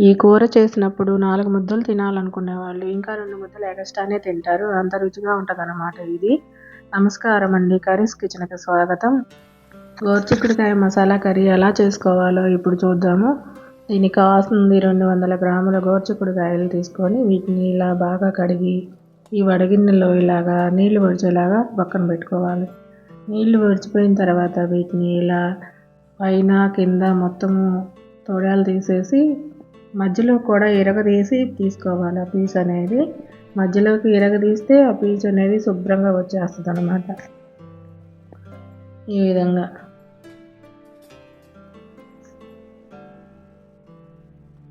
ఈ కూర చేసినప్పుడు నాలుగు ముద్దలు తినాలనుకునే వాళ్ళు ఇంకా రెండు ముద్దలు ఎగస్ట్రానే తింటారు. అంత రుచిగా ఉంటుంది ఇది. నమస్కారం అండి. కర్రీస్ కిచెన్కి స్వాగతం. గోరుచిక్కుడుకాయ మసాలా కర్రీ ఎలా చేసుకోవాలో ఇప్పుడు చూద్దాము. దీనికి కావాల్సింది రెండు వందల గ్రాముల గోరుచిక్కుడుకాయలు తీసుకొని వీటిని ఇలా బాగా కడిగి ఈ వడగిన్నెలో ఇలాగా నీళ్ళు పొడిచేలాగా పక్కన పెట్టుకోవాలి. నీళ్ళు వడిచిపోయిన తర్వాత వీటిని ఇలా పైన కింద మొత్తము తోడాలు తీసేసి మధ్యలో కూడా ఇరగదీసి తీసుకోవాలి. ఆ పీస్ అనేది మధ్యలోకి ఇరగదీస్తే ఆ పీస్ అనేది శుభ్రంగా వచ్చేస్తుంది అనమాట ఈ విధంగా.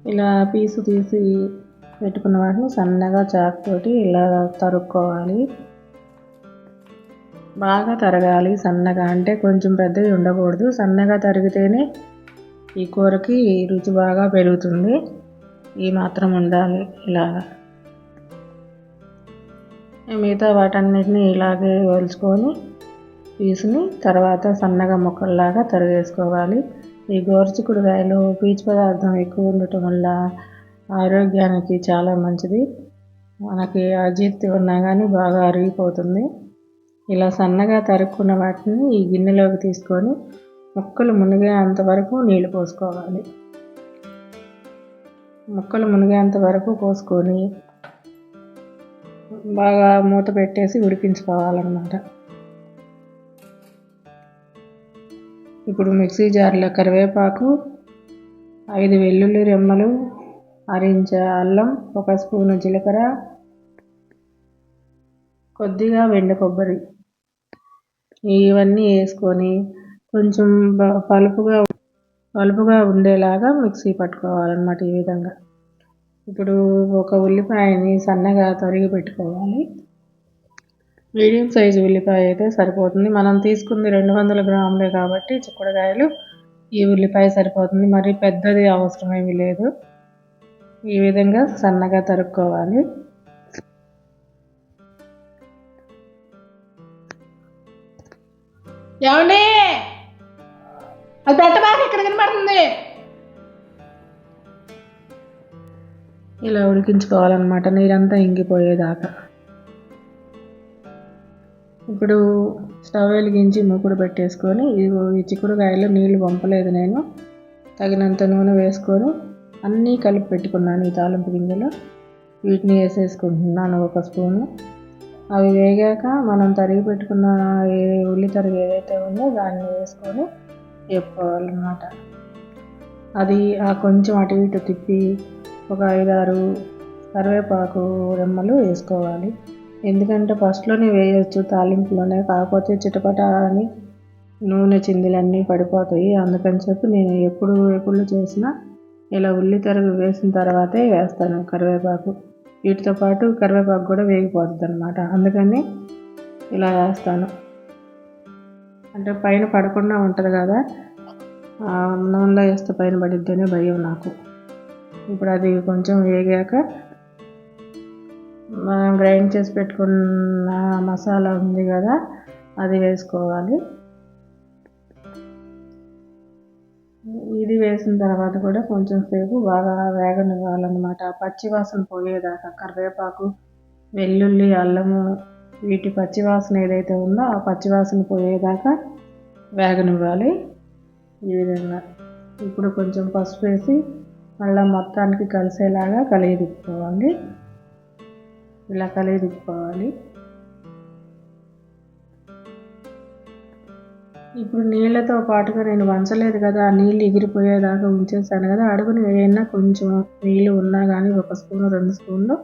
ఇలా పీసు తీసి పెట్టుకున్న వాటిని సన్నగా చాక్ తోటి ఇలా తరుక్కోవాలి. బాగా తరగాలి సన్నగా. అంటే కొంచెం పెద్దవి ఉండకూడదు. సన్నగా తరిగితేనే ఈ కూరకి రుచి బాగా పెరుగుతుంది. ఈ మాత్రం ఉండాలి ఇలాగా మిగతా వాటన్నిటిని ఇలాగే వలుచుకొని పీసుని తర్వాత సన్నగా ముక్కల్లాగా తరిగేసుకోవాలి. ఈ గోరుచిక్కుడుకాయలు పీచు పదార్థం ఎక్కువ ఉండటం వల్ల ఆరోగ్యానికి చాలా మంచిది. మనకి అజీర్తి ఉన్నా కానీ బాగా అరిగిపోతుంది. ఇలా సన్నగా తరుక్కున్న వాటిని ఈ గిన్నెలోకి తీసుకొని ముక్కలు మునిగేంత వరకు నీళ్ళు పోసుకోవాలి. ముక్కలు మునిగేంత వరకు పోసుకొని బాగా మూత పెట్టేసి ఉడికించుకోవాలన్నమాట. ఇప్పుడు మిక్సీ జార్లో కరివేపాకు ఐదు వెల్లుల్లి రెమ్మలు అరించ అల్లం ఒక స్పూను జీలకర్ర కొద్దిగా వెండి కొబ్బరి. ఇవన్నీ వేసుకొని కొంచెం పలుపుగా పలుపుగా ఉండేలాగా మిక్సీ పట్టుకోవాలన్నమాట ఈ విధంగా. ఇప్పుడు ఒక ఉల్లిపాయని సన్నగా తరిగి పెట్టుకోవాలి. మీడియం సైజు ఉల్లిపాయ అయితే సరిపోతుంది. మనం తీసుకుంది రెండు వందల గ్రాములే కాబట్టి చిక్కుడుకాయలు ఈ ఉల్లిపాయ సరిపోతుంది. మరి పెద్దది అవసరమేమీ లేదు. ఈ విధంగా సన్నగా తరుక్కోవాలి. ఏమండి? అది పెట్టబాక ఇక్కడ కనబడుతుంది. ఇలా ఉడికించుకోవాలన్నమాట నీరంతా ఇంగిపోయేదాకా ఇప్పుడు స్టవ్ వెలిగించి మూకుడు పెట్టేసుకొని ఇదిగో ఈ చిక్కుడుకాయలో నీళ్ళు పంపలేదు నేను. తగినంత నూనె వేసుకొని అన్నీ కలిపి పెట్టుకున్నాను ఈ తాలింపు గింజలు. వీటిని వేసేసుకుంటున్నాను ఒక స్పూను. అవి వేగాక మనం తరిగి పెట్టుకున్న ఉల్లి తరిగి ఏదైతే ఉందో దాన్ని వేసుకొని చెప్పుకోవాలన్నమాట అది ఆ కొంచెం అటు ఇటు తిప్పి ఒక ఐదారు కరివేపాకు రెమ్మలు వేసుకోవాలి. ఎందుకంటే ఫస్ట్లోనే వేయవచ్చు తాలింపులోనే. కాకపోతే చిటపట అని నూనె చిందులన్నీ పడిపోతాయి. అందుకని చెప్పి నేను ఎప్పుడు ఎప్పుడు చేసినా ఇలా ఉల్లి తరుగు వేసిన తర్వాతే వేస్తాను కరివేపాకు. వీటితో పాటు కరివేపాకు కూడా వేగిపోతుంది అనమాట అందుకని ఇలా వేస్తాను. అంటే పైన పడకుండా ఉంటుంది కదా. నూనెలో వేస్తే పైన పడిద్దనే భయం నాకు. ఇప్పుడు అది కొంచెం వేగాక మనం గ్రైండ్ చేసి పెట్టుకున్న మసాలా ఉంది కదా అది వేసుకోవాలి. ఇది వేసిన తర్వాత కూడా కొంచెం సేపు బాగా వేగనివ్వాలన్నమాట. పచ్చివాసన పోయేదాకా కరివేపాకు వెల్లుల్లి అల్లము వీటి పచ్చివాసన ఏదైతే ఉందో ఆ పచ్చివాసన పోయేదాకా వేగనివ్వాలి. ఈ విధంగా ఇప్పుడు కొంచెం పసుపు వేసి మళ్ళీ మొత్తానికి కలిసేలాగా కలిగి తిప్పుకోవాలి ఇలా కలిగి తిప్పుకోవాలి ఇప్పుడు నీళ్ళతో పాటుగా నేను వంచలేదు కదా ఆ నీళ్ళు ఎగిరిపోయేదాకా ఉంచేసాను కదా అడుగుని ఏమైనా కొంచెం నీళ్ళు ఉన్నా కానీ ఒక స్పూన్ రెండు స్పూన్లు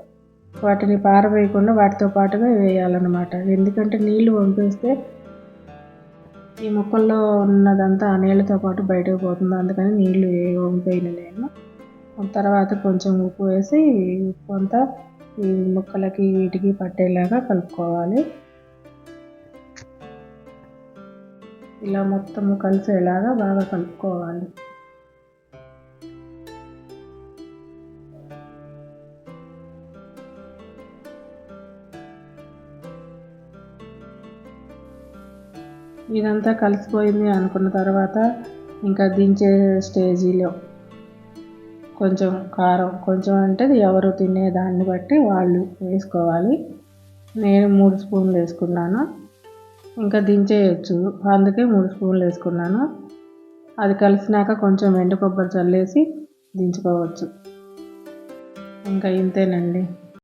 వాటిని పారవేయకుండా వాటితో పాటుగా వేయాలన్నమాట. ఎందుకంటే నీళ్ళు పంపేస్తే ఈ మొక్కల్లో ఉన్నదంతా ఆ నీళ్ళతో పాటు బయటకు పోతుంది. అందుకని నీళ్ళు వంపేయను నేను తర్వాత కొంచెం ఉప్పు వేసి ఉప్పు అంతా ఈ ముక్కలకి వీటికి పట్టేలాగా కలుపుకోవాలి. ఇలా మొత్తము కలిసేలాగా బాగా కలుపుకోవాలి. ఇదంతా కలిసిపోయింది అనుకున్న తర్వాత ఇంకా దించే స్టేజీలో కొంచెం కారం కొంచెం అంటే ఎవరు తినే దాన్ని బట్టి వాళ్ళు వేసుకోవాలి. నేను మూడు స్పూన్లు వేసుకున్నాను. ఇంకా దించేయచ్చు. అందుకే మూడు స్పూన్లు వేసుకున్నాను. అది కలిసినాక కొంచెం ఎండు కొబ్బరి చల్లేసి దించుకోవచ్చు. ఇంకా ఇంతేనండి.